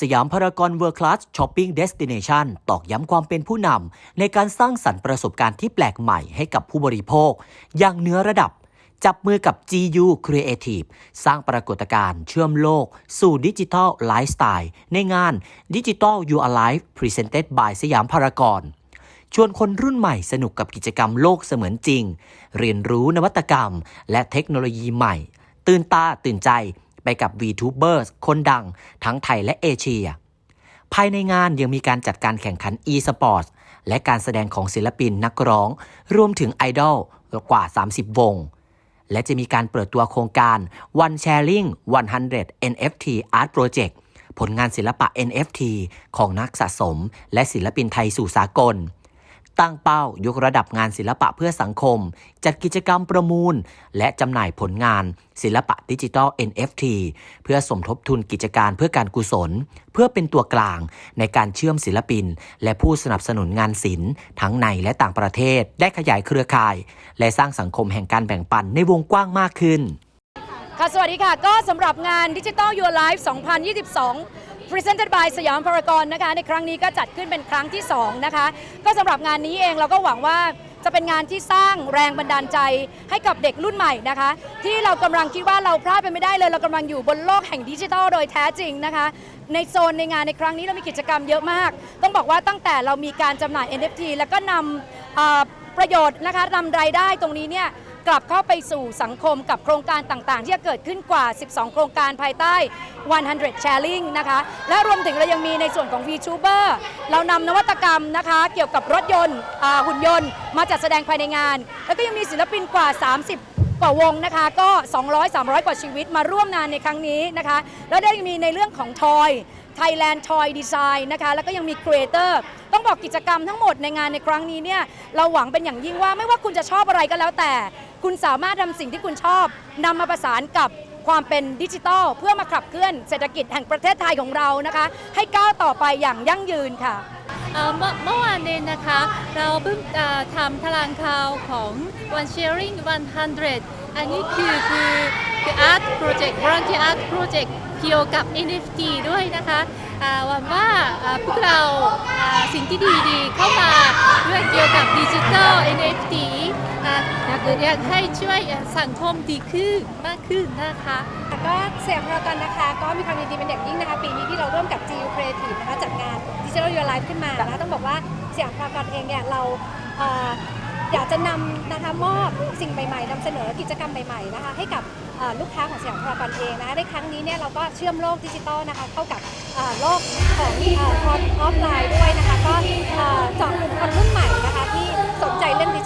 สยามพารากอนเวิร์คลาสช้อปปิ้งเดสติเนชันตอกย้ำความเป็นผู้นำในการสร้างสรรค์ประสบการณ์ที่แปลกใหม่ให้กับผู้บริโภค อย่างเนื้อระดับ จับมือกับ GU Creative สร้างปรากฏการณ์เชื่อมโลก สู่ดิจิทัลไลฟ์สไตล์ในงาน Digital You Alive Presented by สยามพารากอนชวนคนรุ่นใหม่สนุกกับกิจกรรมโลกเสมือนจริง เรียนรู้นวัตกรรม และเทคโนโลยีใหม่ ตื่นตาตื่นใจ ไปกับ VTubers คนดังทั้งไทยและเอเชีย ภายในงานยังมีการจัดการแข่งขัน e-sports และการแสดงของศิลปินนักร้อง รวมถึงไอดอลกว่า 30 วง และจะมีการเปิดตัวโครงการ One Sharing 100 NFT Art Project ผลงานศิลปะ NFT ของนักสะสม และศิลปินไทยสู่สากล ตั้งเป้ายกระดับงานศิลปะเพื่อสังคม จัดกิจกรรมประมูล และจำหน่ายผลงาน ศิลปะดิจิทัล NFT เพื่อสมทบทุนกิจการเพื่อการกุศล เพื่อเป็นตัวกลางในการเชื่อมศิลปิน และผู้สนับสนุนงานศิลป์ทั้งในและต่างประเทศ ได้ขยายเครือข่าย และสร้างสังคมแห่งการแบ่งปันในวงกว้างมากขึ้น ค่ะ สวัสดีค่ะ ก็สำหรับงาน Digital Your Life 2022 Presented by สยามพารากอนนะคะ ในครั้งนี้ก็จัดขึ้นเป็นครั้งที่ 2 นะคะ ก็สำหรับงานนี้เองเราก็หวังว่าจะเป็นงานที่สร้างแรงบันดาลใจให้กับเด็กรุ่นใหม่นะคะ ที่เรากำลังคิดว่าเราพลาดไปไม่ได้เลย เรากำลังอยู่บนโลกแห่งดิจิทัลโดยแท้จริงนะคะ ในโซนในงานในครั้งนี้เรามีกิจกรรมเยอะมาก ต้องบอกว่าตั้งแต่เรามีการจำหน่าย NFT แล้วก็นำประโยชน์นะคะนำรายได้ตรงนี้เนี่ย กลับเข้าไปสู่สังคมกับโครงการต่างๆ ที่จะเกิดขึ้นกว่า 12 โครงการภายใต้ 100 Sharing นะคะ และรวมถึงเรายังมีในส่วนของ VTuber เรานำนวัตกรรมนะคะ เกี่ยวกับรถยนต์หุ่นยนต์ มาจัดแสดงภายในงาน แล้วก็ยังมีศิลปินกว่า 30กว่าวงนะคะก็ 200-300 กว่าชีวิตมาร่วมงานในครั้งนี้นะคะ แล้วได้มีในเรื่องของทอย Thailand Toy Design นะคะ แล้วก็ยังมี Creator ต้องบอกกิจกรรมทั้งหมดในงานในครั้งนี้เนี่ย เราหวังเป็นอย่างยิ่งว่าไม่ว่าคุณจะชอบอะไรก็แล้วแต่ คุณสามารถทำสิ่งที่คุณชอบนำมาประสานกับความเป็นดิจิทัล เพื่อมาขับเคลื่อนเศรษฐกิจแห่งประเทศไทยของเรานะคะ ให้ก้าวต่อไปอย่างยั่งยืนค่ะเมื่อเมื่อวานนี้นะคะ เราเพิ่งทำตารางข่าวของ One Sharing 100 อันนี้คือคือคือ Art Project Volunteer Art Project เกี่ยวกับ NFT ด้วยนะคะหวังว่าพวกเราอ่าสิ่งที่ดีๆ เข้ามาเรื่องเกี่ยวกับดิจิทัล NFT อ่าอยากอยากให้ช่วยสังคมดีขึ้นมากขึ้นนะคะ ก็เสียงพรากอนนะคะ ก็มีความยินดีเป็นอย่างยิ่งนะคะ ปีนี้ที่เราร่วมกับ GU Creative นะคะจัดงาน Digital Your Life ขึ้นมานะคะต้องบอกว่าเสียงพรากอนเองเนี่ยเราเอ่ออยากจะนำนะคะมอบสิ่งใหม่ๆนำเสนอกิจกรรมใหม่ๆนะคะให้กับเอ่อลูกค้าของสยามพารากอนเองนะคะในครั้งนี้เนี่ยเราก็เชื่อมโลกดิจิตอลนะคะเข้ากับเอ่อโลกของเออออฟไลน์ด้วยนะคะก็เอ่อเจาะกลุ่มคนรุ่นใหม่นดิจิทัล